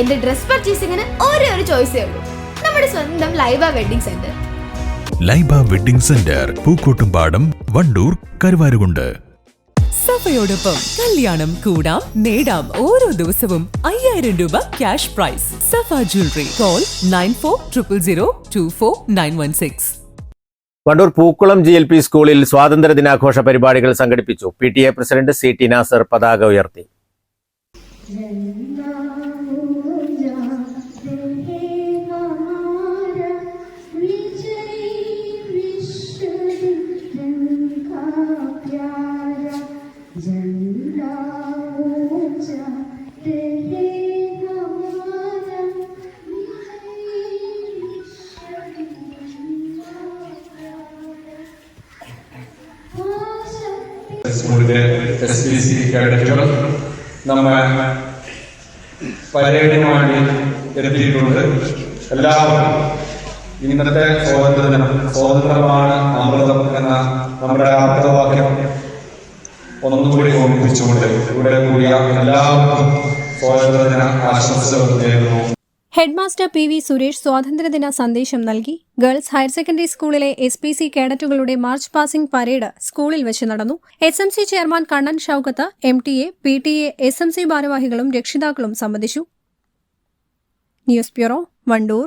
എന്റെ ഡ്രസ് പർച്ചേസിംഗിന് ഒരേ ഒരു ചോയ്സേ ഉള്ളൂ. നമ്മുടെ സ്വന്തം Laiba wedding centre. Laiba wedding centre Pookkottumpadam Vandoor Karuvarakundu. സഫയോടൊപ്പം കല്യാണം കൂടാം നേടാം ഓരോ ദിവസവും അയ്യായിരം രൂപ cash prize Safa jewellery call nine four triple zero two four nine one six Vandoor Pookkulam G L P സ്കൂളിൽ സ്വാതന്ത്ര്യ ദിനാഘോഷ പരിപാടികൾ സംഘടിപ്പിച്ചു. P T A president C T Nasar പതാക ഉയർത്തി. സ്കൂളിലെ എസ് പി സി കേഡറ്റുകൾ നമ്മെ പരേഡിനുമായി എത്തിയിട്ടുണ്ട്. എല്ലാവർക്കും ഇന്നത്തെ സ്വാതന്ത്ര്യ ദിനം ഒന്നുകൂടി ഓർമ്മിപ്പിച്ചുകൊണ്ട് ഇവിടെ കൂടിയ എല്ലാവർക്കും സ്വാതന്ത്ര്യദിന ആശംസകൾ നേരുന്നു. ഹെഡ്മാസ്റ്റർ പി വി സുരേഷ് സ്വാതന്ത്ര്യദിന സന്ദേശം നൽകി. ഗേൾസ് ഹയർ സെക്കൻഡറി സ്കൂളിലെ എസ് പി സി കേഡറ്റുകളുടെ മാർച്ച് പാസിംഗ് പരേഡ് സ്കൂളിൽ വെച്ച് നടന്നു. S M C chairman Kannan Shoukath M T A P T A S M C ഭാരവാഹികളും രക്ഷിതാക്കളും സംബന്ധിച്ചു. News bureau Vandoor.